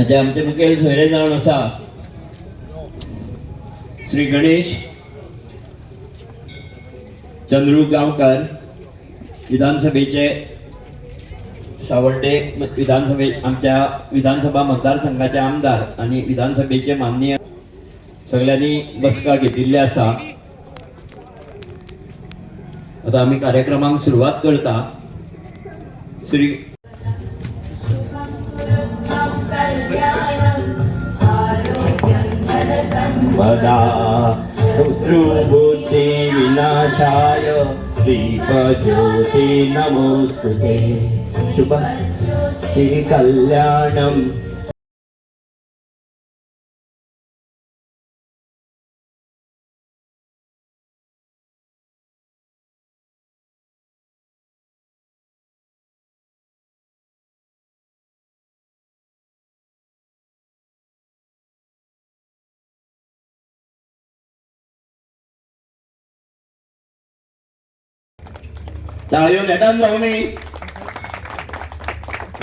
ताचे आमचे मुखेल सोयरे जावन आसा श्री गणेश चंद्रू गांवकार विधानसभेचे सावर्डे विधानसभे आमच्या विधानसभा मतदारसंघाचे आमदार आणि विधानसभेचे माननीय सगळ्यांनी बसका घेतिल्ले आसा आता आम्ही कार्यक्रमाक सुरुवात करता. श्री वदा शत्रुबुद्धि विनाशाय दीपज्योति नमोस्तुते शुभ कल्याणम् ताळयो घेतात जाऊ मी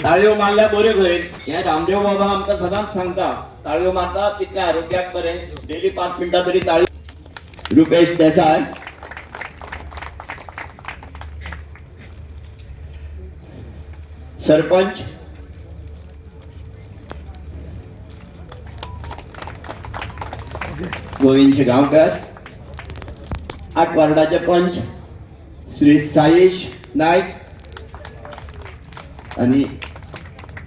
ताळयो मारल्या बऱ्यो खंय हे रामदेव बाबा आमकां सदांच सांगता ताळयो मारता तितल्या आरोग्याक बरें. डेली पांच मिनटां तरी ताळी रुपेश देसाय सरपंच. गोविंद गांवकार. आठ वार्डाचे पंच. श्री साईश नाईक आणि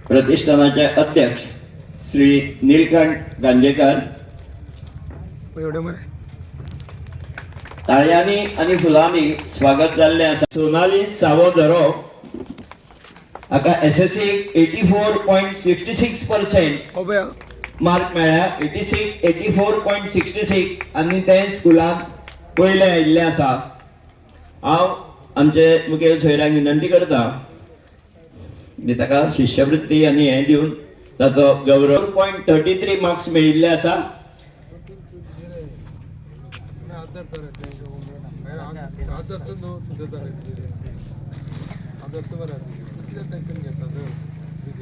प्रतिष्ठानाचे अध्यक्ष श्री नीलकंठ गांजेकर. ताळयांनी आणि फुलांनी स्वागत जाल्ले आसा सोनाली सावो झरो हाका S S C eighty four point sixty six percent mark मेळ्ळ्या eighty six eighty four point sixty six आनी ते स्कुलांत पयले आयिल्ले आसा हांव आमचे मुखेल सोयऱ्यांक विनंती करता ताका शिश्यवृत्ती आनी हें दिवन ताचो गौरव. पॉयंट थर्टी थ्री मार्क्स मेळिल्ले आसा.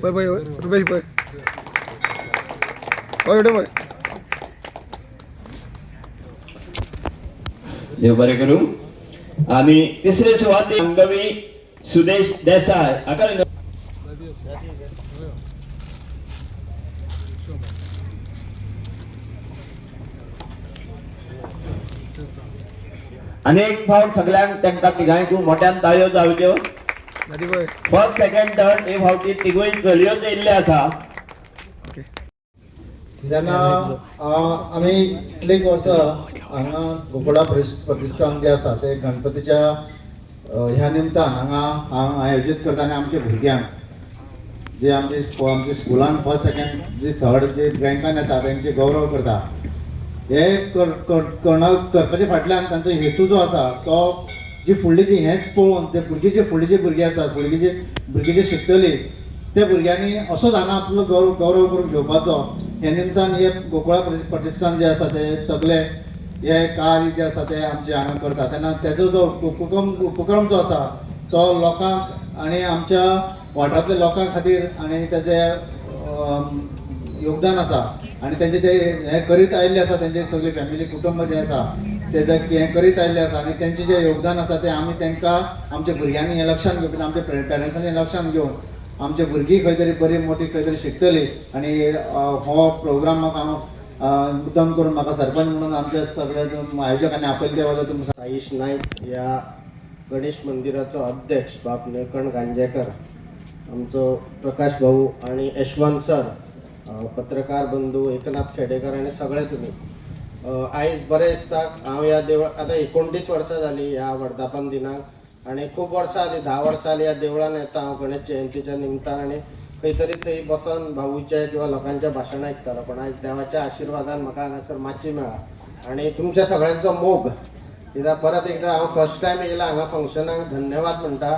पय पय रुपेश हो एवढे पय देव बरें करूं. आनी तिसरे सुवातेर अंगवी सुदेश देसाय आनी एक फावट सगळ्यांक तांकां तिगांयकू मोठ्यान ताळयो जावच्यो. फर्स्ट सेकंड थर्ड हे फावटी तिगूय चलयोच येयल्ले आसा. ओके जेन्ना कित्येक आमी वर्सां हांगा गोकुळा प्रतिश्ठान जे आसा ते गणपतीच्या ह्या निमतान हांगा हांव आयोजीत करता आनी आमच्या भुरग्यांक जे आमचे आमच्या स्कुलान फर्स्ट सेकेंड जे थर्ड जे रँकान येता तांचे गौरव करता हे कर करपाचे फाटल्यान तांचो हेतू जो आसा तो जी फुडली जी हेंच पळोवन ते भुरगीं जे फुडली जी भुरगे आसात भुरगीं जे भुरगीं जे शिकतली त्या भुरग्यांनी असोच हांगा आपलो गौरव गौरव करून घेवपाचो हे निमतान हे गोकुळा प्रति- प्रतिश्ठान जे आसा ते सगळे हे कार्य जे आसा ते आमचे हांगा करता तेन्ना तेजो जो उपक्रम उपक्रम जो आसा तो लोकांक आनी आमच्या वाठारांतल्या लोकां खातीर आनी तेजें योगदान आसा आनी तेंचे ते हे करीत आयिल्ले आसा तेंचे सगळे फॅमिली कुटुंब जे आसा ते हें हे करीत आयिल्ले आसा आनी तेंचे जे योगदान आसा ते आमी तांकां आमच्या भुरग्यांनी हे लक्षांत घेवन आमच्या पेरंट्सांनी लक्षांत घेवन आमचे भुरगीं खंय तरी बरी मोठी खंय तरी शिकतली आनी हो प्रोग्राम हांव अ, मुद्दाम करून म्हाका सरपंच म्हणून आमच्या सगळ्या आयोजकांनी आपयले त्या बद्दल तुमकां साईश नायक या गणेश मंदिराचो अध्यक्ष बाब निळकण गांजेकर आमचो प्रकाश भाऊ आणि यशवंत सर पत्रकार बंधू एकनाथ खेडेकर आणि सगळे तुम्ही. आयज बरें दिसता हांव ह्या देवळ आतां एकोणतीस वर्सां जाली ह्या वर्धापन दिनाक. आनी खूब वर्सां आली धा वर्सां आली ह्या देवळान येता हांव गणेश जयंतीच्या निमतान आनी खंय तरी थंय बसून भाऊच्या किंवा लोकांच्या भाशणां आयकतालो पण आयज देवाच्या आशिर्वादान म्हाका हांगासर माची मेळ्ळा आनी तुमच्या सगळ्यांचो मोग. कित्याक परत एकदा हांव फर्स्ट टायम येयला हांगा फंक्शनाक धन्यवाद म्हणटा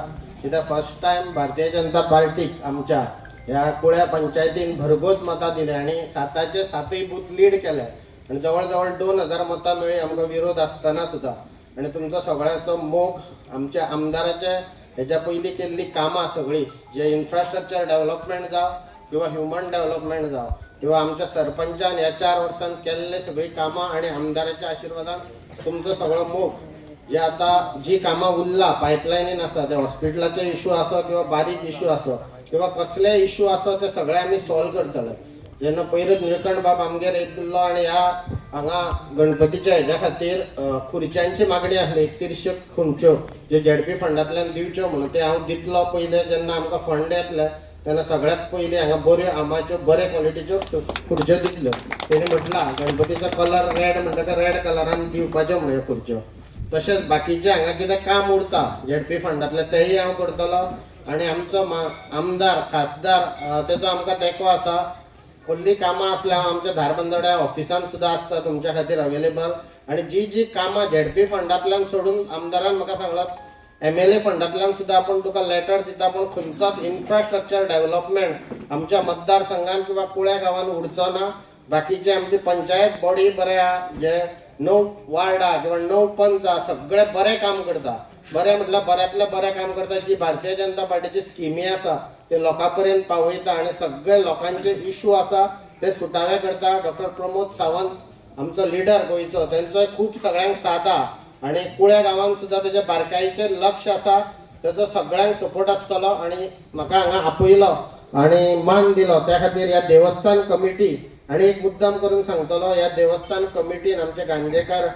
कित्याक फर्स्ट टायम भारतीय जनता पार्टीक आमच्या ह्या कुळ्या पंचायतीन भरघोस मतां दिली आनी साताचे सातय बूथ लीड केले. आनी जवळ जवळ दोन हजार मतां मेळ्ळी आमकां विरोध आसतना सुद्दां आनी तुमचो सगळ्यांचो मोग आमच्या आमदाराचे हेज्या पयलीं केल्लीं कामां सगळीं जे इन्फ्रास्ट्रक्चर डेव्हलपमेंट जावं किंवा ह्युमन डेव्हलपमेंट जावं किंवा आमच्या सरपंचान ह्या चार वर्सान केल्ले सगळी कामां आणि आमदाराच्या आशिर्वादान तुमचो सगळो मोग जे आता जी कामां उरला पायपलायनीन आसा ते हॉस्पिटलाचे इश्यू आसो किंवा बारीक इश्यू आसो किंवा कसले इश्यू आसा ते सगळे आमी सॉल्व करतले जेन्ना पयलो निळकंठ बाब आमगेर येतलो आणि ह्या हांगा गणपतीच्या हेज्या खातीर खुर्च्यांची मागणी आसली एकतीरशे खुर्च्यो ज्यो झेडपी फंडांतल्यान दिवच्यो म्हणून ते हांव दितलो पयले जेन्ना आमकां फंड येतले तेन्ना सगळ्यात पयलीं हांगा बऱ्यो आंबाच्यो बरे क्वॉलिटीच्यो खुर्च्यो दितल्यो. तेणी म्हटलां गणपतीचो कलर रेड म्हणटा ते रेड कलरान दिवपाच्यो म्हण खुर्च्यो. तशेंच बाकीचे हांगा कितें काम उरता झेडपी फंडांतले तेय हांव करतलो. आनी आमचो मा- आमदार खासदार तेचो आमकां तेंको आसा फुल्ली कामां असल्या हांव आमच्या धारबंदोड्या ऑफिसान सुद्दां आसता तुमच्या खातीर अवेलेबल आनी जी जी कामां झेडपी फंडांतल्यान सोडून आमदारान म्हाका सांगलां एम एल ए फंडांतल्यान सुद्दां आपण तुका लेटर दिता पूण खंयचोच इन्फ्रास्ट्रक्चर डेव्हलपमेंट आमच्या मतदारसंघान किंवा कुळ्या गांवान उरचो ना. बाकीचे आमची पंचायत बॉडी बरे आहा जे णव वार्ड किंवा णव पंच आहा सगळे बरें काम करता. बरें म्हटल्यार बऱ्यांतले बरें काम करता जी भारतीय जनता पार्टीची स्किमी आसा ते लोकां पर्यंत पावयता आनी सगळे लोकांचे इश्यू आसा ते सुटावे करता. डॉक्टर प्रमोद सावंत आमचो लिडर गोंयचो तेंचोय खूब सगळ्यांक साथ आहा. आनी कुळ्या गांवांत सुद्दां त्याच्या बारकायेचेर लक्ष आसा तेचो सगळ्यांक सपोर्ट आसतलो आनी म्हाका हांगा आपयलो आनी मान दिलो. त्या खातीर ह्या देवस्थान कमिटी आनी एक मुद्दाम करून सांगतलो ह्या देवस्थान कमिटीन आमचे गांजेकार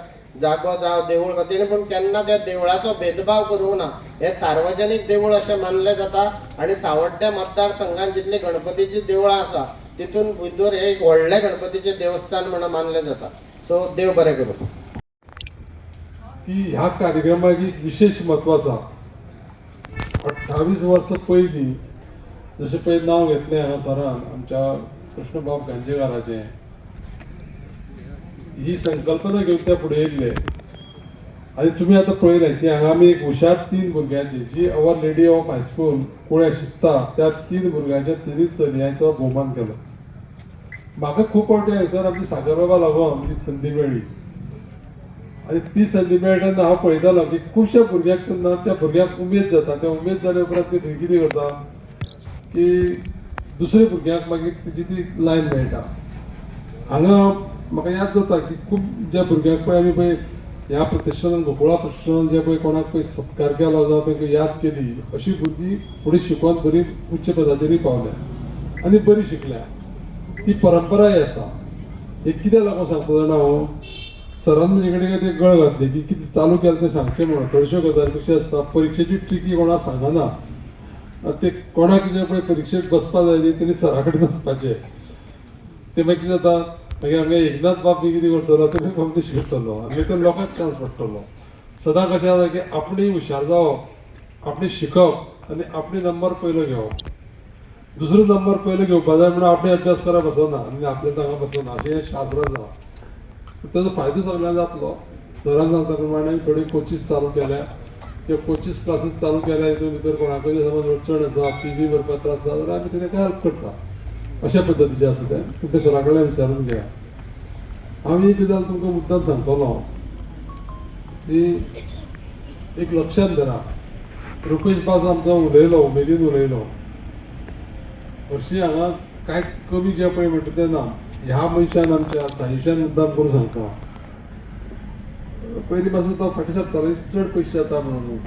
जागो जावं देवूळ वतीने. पूण केन्ना त्या देवळाचो भेदभाव करूंक ना. हे सार्वजनीक देवूळ अशें मानलें जाता आनी सावड्ड्या मतदारसंघात जितली गणपतीची देवळां आसा तितून भितर हे एक व्हडलें गणपतीचें देवस्थान म्हणून मानलें जाता सो देव बरें करूं. की ह्या कार्यक्रमाक एक विशेष म्हत्व आसा अठ्ठावीस वर्सां पयलीं जशें पळय नांव घेतलें हांगा सरान आमच्या कृष्णबाब गांजेकाराचें ही संकल्पना घेवन त्या फुडें येयल्ले आनी तुमी आतां पळयलें की हांगा आमी एक हुशार तीन भुरग्यांची जी Our Lady of High School कुळ्या शिकता त्या तीन भुरग्यांच्या तिनूय चलयांचो भोवमान केलो. म्हाका खूब फावटी हांगसर आमची सागरबाबा लागून ही संदी मेळ्ळी आनी ती संदी मेळटा तेन्ना हांव पळयतालो की खुबश्या भुरग्यांक तेन्ना त्या भुरग्यांक उमेद जाता त्या उमेद जाल्या उपरांत ते कितें करता की दुसऱ्या भुरग्यांक मागीर तेजी ती लायन मेळटा हांगा म्हाका याद जाता की खूब ज्या भुरग्यांक पळय आमी पळय ह्या प्रतिश्ठानान गोकुळा प्रतिश्ठानान जे पळय कोणाक पळय सत्कार केलो जावं तांकां याद केली अशी भुरगीं फुडें शिकून बरी उच्च पदाचेरूय पावल्या. आनी बरी शिकल्या. ती परंपराय आसा. एक कित्याक लागून सांगता जाणा हांव हो? सरान म्हजे कडेन ते गळ घातले की कितें चालू केलें तें सांगचें म्हणून. थोड्योश्यो गजाली कशी आसता. परीक्षेची ट्रिकी कोणाक सांगना. आतां ते कोणाक जे पळय परीक्षेक बसपा जाय न्ही तेणी सरा कडेन वचपाचें ते मागीर कितें जाता? मागीर आमगे एकनाथ बाब बी कितें करतलो तो कॉम्पिटिशन करतलो आनी तो लोकांक चान्स पडटलो सदां कशें जाता की आपणी हुशार जावप आपणी शिकप आनी आपणी नंबर पयलो घेवप दुसरो नंबर पयलो घेवपा जाय म्हणून आपणे अभ्यास करप बसना आनी आपल्या जागा बसना अशें शास्त्र आसा ताजो फायदो सगळ्यांक जातलो सरान सांगता प्रमाणे थोडी कोचीस चालू केल्या त्यो कोचीस क्लासीस चालू केल्या हितून भितर कोणाकय समज अडचण आसा फी बी भरपाक त्रास जाता जाल्यार आमी तेका हेल्प करता अशा पद्धतीचे आसा तें पूण तें विचारून घेया. हांव एक गजाल तुमकां मुद्दाम सांगतलो की एक लक्षात धरा. रुपेश पास आमचो उलयलो उमेदीन उलयलो हरशीं हांगा कांय कमी जे पळय म्हणटा तें ना ह्या मनशान आमच्या साईशान मुद्दाम करून सांगता पयलीं पासून तो फाटी सरतालो चड पयशे जाता म्हणून.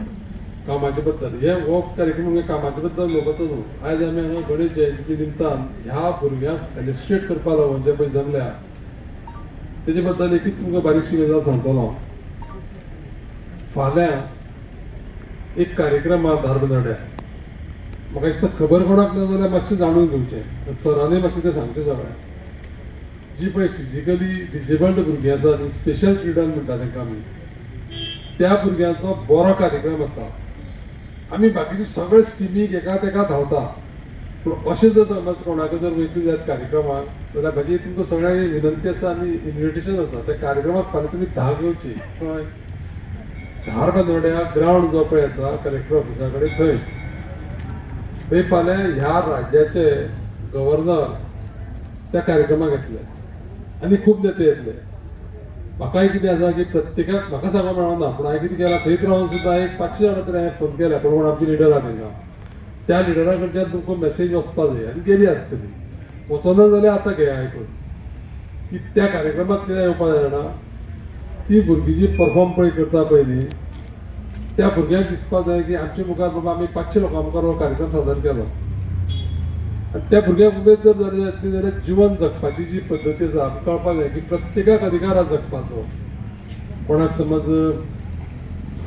कामाचे बद्दल हे हो कार्यक्रम म्हणजे कामाचे बद्दल उलोवपाचो न्हू आयज आमी हांगा गणेश जयंती निमतान ह्या भुरग्यांक फेलिसिटेट करपा लागून जे पळय जमल्या. तेजे बद्दल एकच तुमकां बारीकशी गजाल सांगतलो फाल्यां एक कार्यक्रम आहा. धारबंदोड्या म्हाका दिसता खबर कोणाक ना जाल्यार मातशें जाणून घेवचें सरांनी मातशें तें सांगचें सगळें. जी पळय फिजिकली डिसेबल्ड भुरगीं आसा न्ही स्पेशल चिल्ड्रन म्हणटा तांकां आमी त्या भुरग्यांचो बरो कार्यक्रम आसा आमी बाकीचे सगळे स्किमीक एका तेका धांवता. पूण अशें जर समज कोणाक जर वयतली जायत कार्यक्रमाक जाल्यार म्हाजी तुमकां सगळ्यांक विनंती आसा आनी इन्विटेशन आसा त्या कार्यक्रमाक फाल्यां तुमी धा घेवची कळ्ळें धार बांदोड्या ग्रावंड जो पळय आसा कलेक्टर ऑफिसा कडेन थंय थंय फाल्यां ह्या राज्याचे गव्हर्नर त्या कार्यक्रमाक येतले आनी खूब नेते येतले. म्हाकाय कितें आसा की प्रत्येकाक म्हाका सांगूंक मेळना पूण हांवें कितें केलां थंयच रावन सुद्दां एक पांचशे जाणां तरी हांवें फोन केल्या पूण कोण आमची लिडर आहा तांकां त्या लिडरा कडच्यान तुमकां मॅसेज वचपा जाय आनी गेली आसतली. वचना जाल्यार आतां घेया आयकून. की त्या कार्यक्रमाक कितें येवपा जाय जाणा ती भुरगीं जी परफॉर्म पळय करता पळय न्ही त्या भुरग्यांक दिसपाक जाय की आमच्या मुखार बाबा आमी पांचशे लोकां मुखार हो कार्यक्रम सादर केलो. त्या भुरग्या उमेद जर जातली जाल्यार जिवन जगपाची जी पद्दती आसा आमकां कळपाक जाय की प्रत्येकाक अधिकार आसा जगपाचो हो. कोणाक समज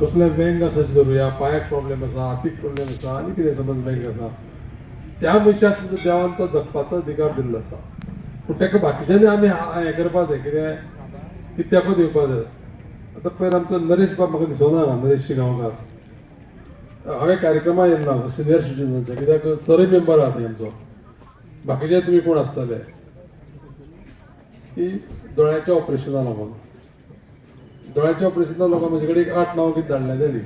कसले व्यंग आसा करूया पांयाक प्रॉब्लेम आसा हातीक प्रॉब्लेम आसा आनी कितें समज व्यंग आसा त्या मनशाक सुद्दां देवान तो जगपाचो अधिकार दिल्लो आसा पूण ताका बाकीच्यांनी आमी हें करपा जाय कितें की तेको दिवपाक जाय. आतां पयर आमचो नरेश बाब म्हाका दिसोना नरेश शिगांवकार. हांवें कार्यक्रमाक येयल्लो सिनियर सिटीजनचे कित्याक सरय मेंबर आसा थंय आमचो. बाकीचे तुम्ही कोण आसतले की दोळ्याच्या ऑपरेशना लागून दोळ्याच्या ऑपरेशना लागून म्हजे कडेन एक आठ नांव कितें धाडलें तेणी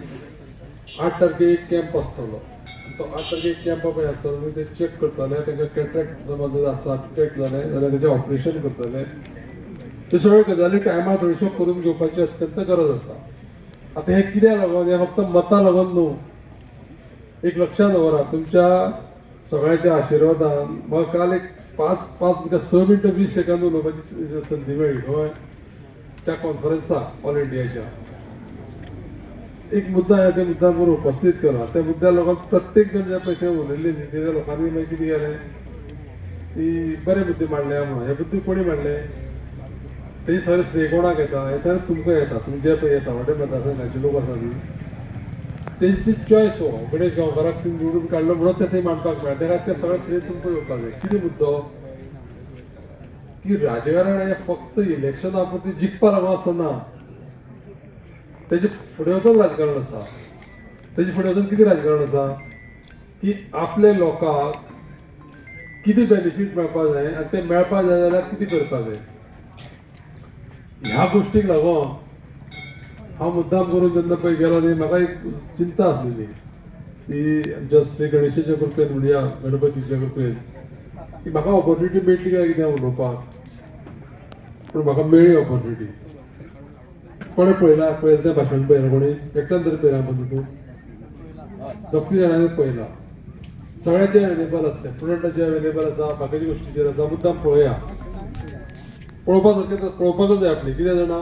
आठ तारखेक एक कॅम्प आसतलो तो आठ तारखेक कॅम्पा पळय आसतलो ते चॅक करतले तांकां कॅट्रॅक्ट समज जर आसा डिटेक्ट जालें जाल्यार तेजें ऑपरेशन करतले. ते सगळ्यो गजाली टायमार थोड्योश्यो करून घेवपाची अत्यंत गरज आसा आतां हें कित्याक लागून हें फक्त मतां लागून न्हू एक लक्षांत दवरा तुमच्या सगळ्याच्या आशीर्वादान. म्हाका काल एक पांच पांच म्हणजे मिनटां स मिनटां वीस सेकंद उलोवपाची संदी मेळ्ळी हय. त्या कॉन्फरन्साक ऑल इंडियाच्या एक मुद्दा आहे त्या मुद्दा करून उपस्थित केला त्या मुद्द्या लोकांक प्रत्येक जण ज्या पैसे उलयले न्ही त्या लोकांनी मागीर कितें केलें ती बरे बुद्धी मांडले म्हणून हे बुद्धी कोणी मांडले? ते सगळें श्रेय कोणाक येता हे सगळें तुमकां येता तुमचे पळय सावड्डे मतदारसंघाचे लोक आसा न्ही तेंची चॉयस हो. गणेश गांवकाराक तुम्ही निवडून काडलो म्हणून ते थंय मांडपाक मेळटा तेका ते सगळें श्रेय तुमकां येवपाक जाय कितें मुद्दो की राजकारण हें फक्त इलेक्शना पुरती जिखपा लागून आसना तेजे फुडें वचून राजकारण आसा तेजे फुडें वचून कितें राजकारण आसा की आपल्या लोकांक कितें बेनिफीट मेळपाक जाय आनी तें मेळपा जाय जाल्यार कितें करपा जाय ह्या गोश्टीक लागून हो. हांव मुद्दाम करून त्यांना पळय गेलो नाही. म्हाका एक चिंता आसलेली की आमच्या श्री गणेशाच्या कृपेन म्हणया गणपतीच्या कृपेन की म्हाका ऑपॉर्च्युनिटी मेळटली काय कितें उलोवपाक पूण म्हाका मेळ्ळी ऑपॉर्च्युनिटी कोणें पळयला पळयला तें भाशण पळयलां कोणी एकट्यान तरी पळयलां म्हणून तूं. दोग जाणांनी पळयलां. सगळ्याचे अवेलेबल आसता स्टुडंटाचे अवेलेबल आसा बाकीच्या गोश्टीचेर आसा मुद्दाम पळोवया पळोवपा सारकें पळोवपाकच जाय आपली. कितें जाणा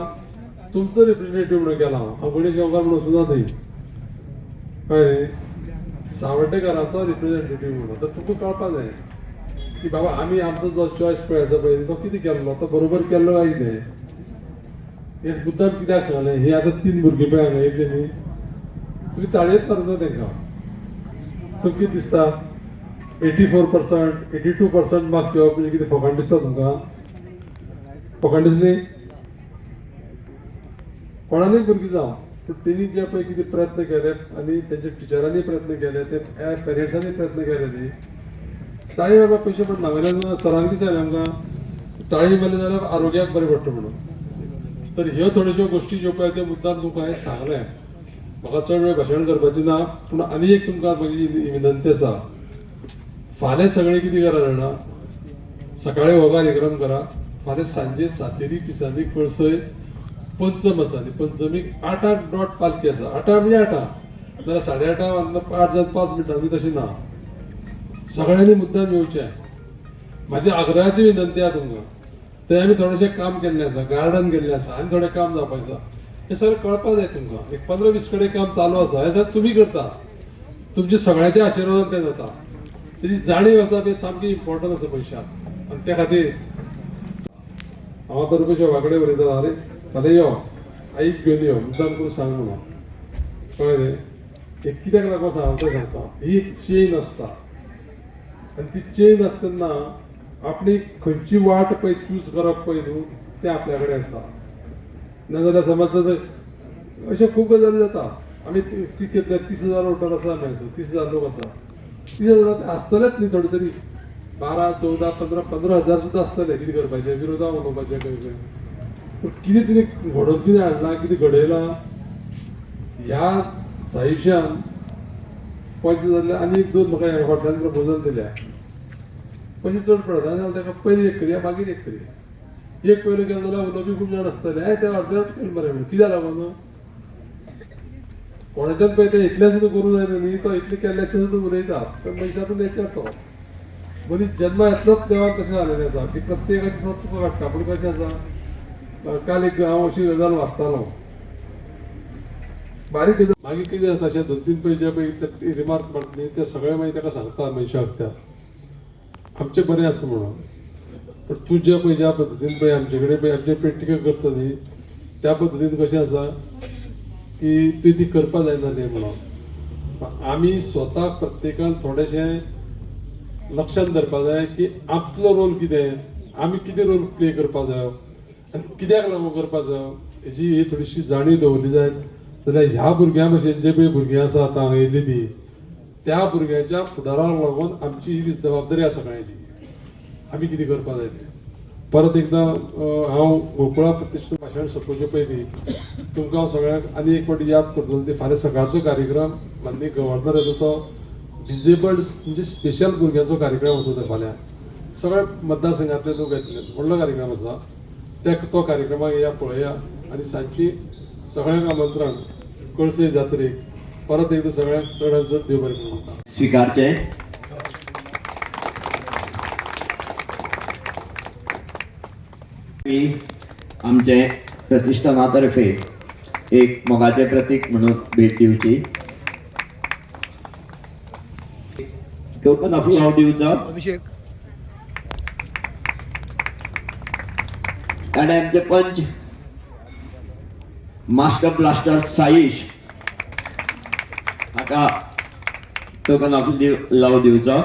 तुमचो रिप्रेझेंटेटिव्ह म्हणून केला. हांव हांव गणेश गांवकार म्हणून सुद्धा थंय कळ्ळें न्ही? रिप्रेझेंटेटिव्ह म्हणून. तर तुका कळपा जाय की बाबा आमी आमचो जो चॉयस पळय आसा पळय तो कितें केल्लो? तो बरोबर केल्लो काय कितें हे मुद्दाम कित्याक सांगलें ही आतां तीन भुरगीं पळय हांगा येयल्ली न्ही तुमी ताळयेत मारता तांकां तुमकां कितें दिसता? Eighty four percent eighty two percent marks येवप म्हणजे कितें फकाण दिसता तुमकां फकाण दिसली कोणानूय भुरगीं जावं. पूण तेणी जे पळय कितें प्रयत्न केले आनी तेंच्या टिचरांनी प्रयत्न केले ते पेरेंट्सांनी प्रयत्न केले न्ही ताळी बाबा पयशे पडना वयल्यान सरांनी कितें सांगलें आमकां ताळी मारली जाल्यार आरोग्याक बरें पडटा म्हणून. तर ह्यो थोड्योश्यो गोश्टी ज्यो पळय त्यो मुद्दाम तुमकां हांवें सांगलें म्हाका चड वेळ भाशण करपाची ना पूण आनी एक तुमकां म्हजी विनंती आसा. फाल्यां सगळें कितें करा जाणा सकाळीं हो कार्यक्रम करा. फाल्यां सांजे सातेरी पिसांनी कळसय पंचम आसा ती पंचमीक आठांक डॉट पालखी आसा आठ म्हणजे आठ जरा साडे आठां आठ जावन पांच मिनटांनी तशी ना. सगळ्यांनी मुद्दाम येवचें माझी आग्रहाची विनंती आहे तुमकां ते आमी थोडेशे काम केल्लें आसा गार्डन केल्लें आसा आनी थोडें काम जावपाचें आसा हें सगळें कळपा जाय तुमकां एक पंदरा वीस कडेन काम चालू आसा हें सगळें तुमी करता. तुमच्या सगळ्यांच्या आशिर्वादान तें जाता. तेजी जाणीव आसा ती सामकी इम्पॉर्टंट आसा पयशाक आनी त्या खातीर हांव तर रुपेश कडेन उलयता अरे. फाल्यां यो आईक घेवन यो मुद्दाम करून सांग म्हणून कळ्ळें न्ही एक कित्याक लागून सांगता सांगता ही एक चेन आसता आनी ती चेन आसतना आपली खंयची वाट पळय चूज करप पळय न्हू तें आपल्या कडेन आसा नाजाल्यार समज जर अशें खूब गजाली जाता आमी क्रिकेट तीस हजार वोटर आसा आमी तीस हजार लोक आसा तीस हजार आसतलेच न्ही थोडे तरी बारा चवदा पंदरा पंदरा हजार सुद्दां आसतले कितें करपाचें विरोधा उलोवपाचें खंय खंय कितें तिने घडोवन कितें हाडलां कितें घडयलां ह्या साहिशान पयशे जाल्यार आनी एक दोन म्हाका ह्या हॉटेलान प्रपोजल दिल्या. पयशे चड पडटा जाल्यार ताका पयलीं एक करया मागीर एक करया एक पयलो केलो जाल्यार उलोवपी खूब जाण आसतले हे ते अर्देवट केलें मरे म्हणून कित्याक लागून कोणाच्यान पळय ते इतले सुद्दां करूं जायना न्ही तो इतले केल्ल्याचे सुद्दां उलयता पण मनशाचो नेचर तो. मनीस जन्मा येतलोच देवाक तशें जालेलें आसा की प्रत्येकाची सत तुका काडटा पूण कशें आसा काल एक हांव अशी गजाल वाचतालो बारीक गजाल मागीर कितें जाता अशें दोन तीन पळय जे पळय रिमार्क मारता न्ही. ते सगळे मागीर ताका सांगता मनशाक त्या आमचें बरें आसा म्हणून. पण तूं ज्या पळय ज्या पद्दतीन पळय आमचे कडेन पळय आमचे पेटिका करता न्ही त्या पद्दतीन कशें आसा की तुवें ती करपा जायना न्ही म्हणून. आमी स्वता प्रत्येकान थोडेशें लक्षांत धरपा जाय की आपलो रोल कितें आमी कितें रोल प्ले करपा जाय? कित्याक लागून करपाचो? हेजी ही थोडीशी जाणीव दवरली जायत जाल्यार ह्या भुरग्यां भशेन जे पळय भुरगीं आसा आतां हांगा येयली ती त्या भुरग्यांच्या फुडाराक लागून आमची ही जबाबदारी आसा सगळ्यांची आमी कितें करपा जाय तें? परत एकदां हांव गोकुळा प्रतिश्ठीत भाशण सोंपोवचे पयलीं तुमकां हांव सगळ्यांक आनी एक फावटी याद करतलो ते फाल्यां सकाळचो कार्यक्रम माननीय गव्हर्नर येता तो डिजेबल्ड म्हणजे स्पेशल भुरग्यांचो कार्यक्रम आसा तो फाल्यां. सगळ्या मतदारसंघांतले लोक येतले व्हडलो कार्यक्रम आसा. त्या तो कार्यक्रमाक या पळया आनी सांजची सगळ्यांक आमंत्रण. कळसे जात्रेक परत एकदां सगळ्यांक चड आनी चड देव बरें म्हणटा स्वीकारचे मी आमचे प्रतिष्ठानातर्फे एक मोगाचे प्रतीक म्हणून भेट दिवची टोकन ऑफ दिवचो अभिषेक. आणि आमचे पंच मास्टर ब्लास्टर साईश आता तो पण ऑफ लाव दिवचो